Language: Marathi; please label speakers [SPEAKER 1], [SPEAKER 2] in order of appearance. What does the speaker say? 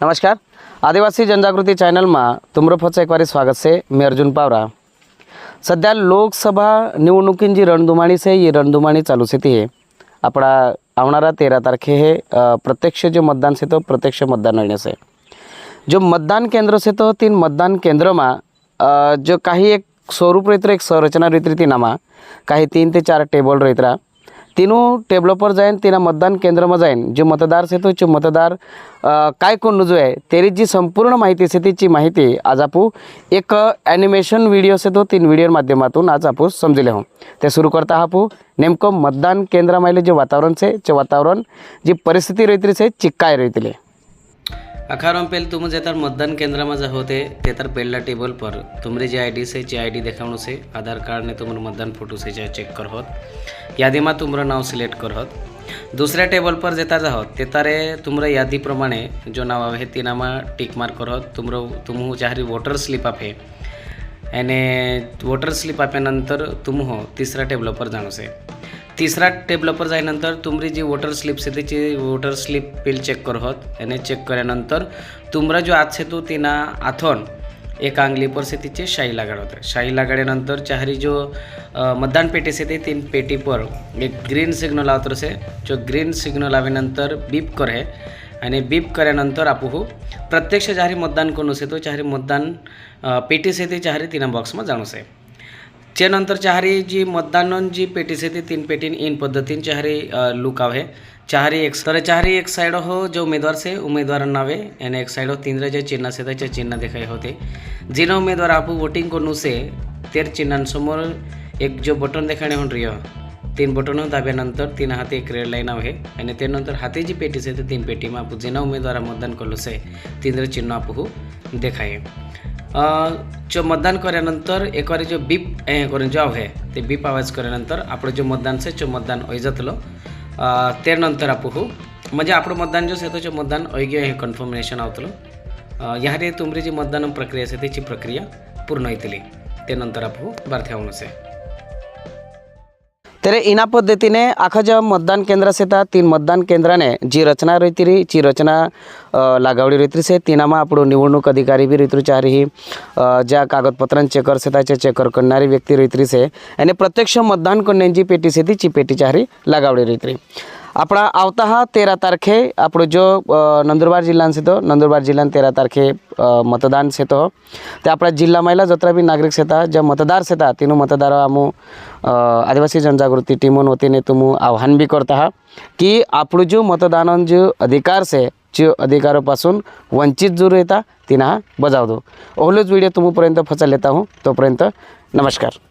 [SPEAKER 1] नमस्कार. आदिवासी जनजागृती चॅनलमा तुमरं एकवारी स्वागत से. मी अर्जुन पावरा. सध्या लोकसभा निवडणुकींची जी रणधुमाळी से ही रणधुमाणी चालू છે है આપણા आवणारा तेरा तारखे हे प्रत्यक्ष जे मतदान से तो प्रत्यक्ष मतदान येणे आहे. जो मतदान केंद्र से तो तीन मतदान केंद्रमा जो काही एक स्वरूप रेत्र एक संरचना रेत्री ती नामा काही तीन ते चार टेबल रेत्रा तीनों टेबल पर जाईन तिना मतदान केंद्रामध्ये जाईन जे मतदार છે તો જે मतदार अ, काय कोण जो आहे तेरी जी संपूर्ण माहिती છે तीची माहिती आज आपण एक ॲनिमेशन व्हिडिओ છે तो तीन व्हिडिओ माध्यमातून आज आपण समजले हो ते सुरू करता आपण नेमकं मतदान केंद्रामध्ये जे वातावरण છે જે વાતાવરણ जी परिस्थिती રહેતી છે ची काय રહેતી अखारम पेल तुम जेतर मतदान केंद्र में होते तेतर पेला टेबल पर. तुम्हारी जे आईडी से जे आईडी देखाणु से आधार कार्ड ने तुम्हारे मतदान फोटो से जे चेक कर होत यादी में तुम्हारा नाव सिलेक्ट कर होत दुसऱ्या टेबल पर जेता ते तेतारे तुम्हारा यादी प्रमाणे जो नाव आवे तेनामा टिक मार कर होत तुमरो तुम्हू जाहरी वोटर स्लिप आपे एने वोटर स्लिप आपे नंतर तुम हो तीसरा टेबल पर जाणो से तिसरा टेबलापर जायनंतर तुमरी जी वॉटर स्लिप्स आहे त्याची वॉटर स्लिप बिल चेक करत याने चेक केल्यानंतर तुमरा जो हात से तो तिना आथोन एक आंगली पर से तिचे शाई लागाड होते. शाही लागाड्यानंतर चाहरी जो मतदान पेटी से ते तीन पेटी पर एक ग्रीन सिग्नल आवत से जो ग्रीन सिग्नल आल्यानंतर बीप कर आणि बीप केल्यानंतर आपोहो प्रत्यक्ष चाहरी मतदान करून से तो चाहरी मतदान पेटी से ते चाहरी तिना बॉक्समा जाणूस. आहे त्यानंतर चहारी जी मतदान जी पेटी से ती तीन पेटीन इन पद्धतीन चहारी लुक है। चहारी एक तर चहारी एक साईड हो जो उमेदवार से उमेदवार नावे आणि एक साईड हो तीन जे चिन्ह से त्याचे चिन्ह देखाय होते। जिना उमेदवार आपू वोटिंग करून से तेर चिन्हांसमोर एक जो बटन देखाणे होऊन रिय तीन बटन दाब्यानंतर तीन हाती एक रेड लाईन आहे आणि त्यानंतर हाती जी पेटी से ते तीन पेटीमा आपू जिना उमेदवार मतदान करलो से तीन चिन्ह आपू देखाय। जो मतदान करनंतर एक वारी जो बीप हे करून जो आहे ते बीप आवाज करनंतर आपण जो मतदान से जो मतदान होई जातलो. त्यानंतर आपण हो म्हणजे आपण मतदान जो सेतो जो मतदान होई गयो हे कन्फर्मेशन आवतलो यहारे तुमरे जी मतदान प्रक्रिया से त्याची प्रक्रिया पूर्ण होईतली. त्यानंतर आपण बारथ्यावनसे ત્યારે એના પદ્ધતિને આખા જે મતદાન કેન્દ્ર છે ત્યાં તે મતદાન કેન્દ્રને જે રચના રહેતી રહી જે રચના લાગાવડી રહેતી છે તેનામાં આપણો નિવડणूक अधिकारी बी रितरू चारही ज्या कागदपत्रांचे चेकर से त्याचे चेकर करणारी व्यक्ती रित्री से आणि प्रत्यक्ष मतदान करण्याची पेटी से ती पेटी चारी लागावडी रित्री આપણા આવતા હા તેરા તારીખે આપણો જો અ, નંદુરબાર જિલ્લાનો છે તો નંદુરબાર જિલ્લાના તેરા તારીખે અ, મતદાન છે તો તે આપણા જિલ્લામાં જત્રા બી નાગરિક છે તા જે મતદાર છે તા તેનું મતદાર આમું अ, आदिवासी जनजागृती टीमोन वतीने तुम आव्हान बी करता आहात की આપણું जो मतदान जो अधिकार છે जो अधिकारापासून वंचित जो રહેતા तिना बजावतो ओहलोच व्हिडिओ तुमपर्यंत फचा लेता हूँ तोपर्यंत नमस्कार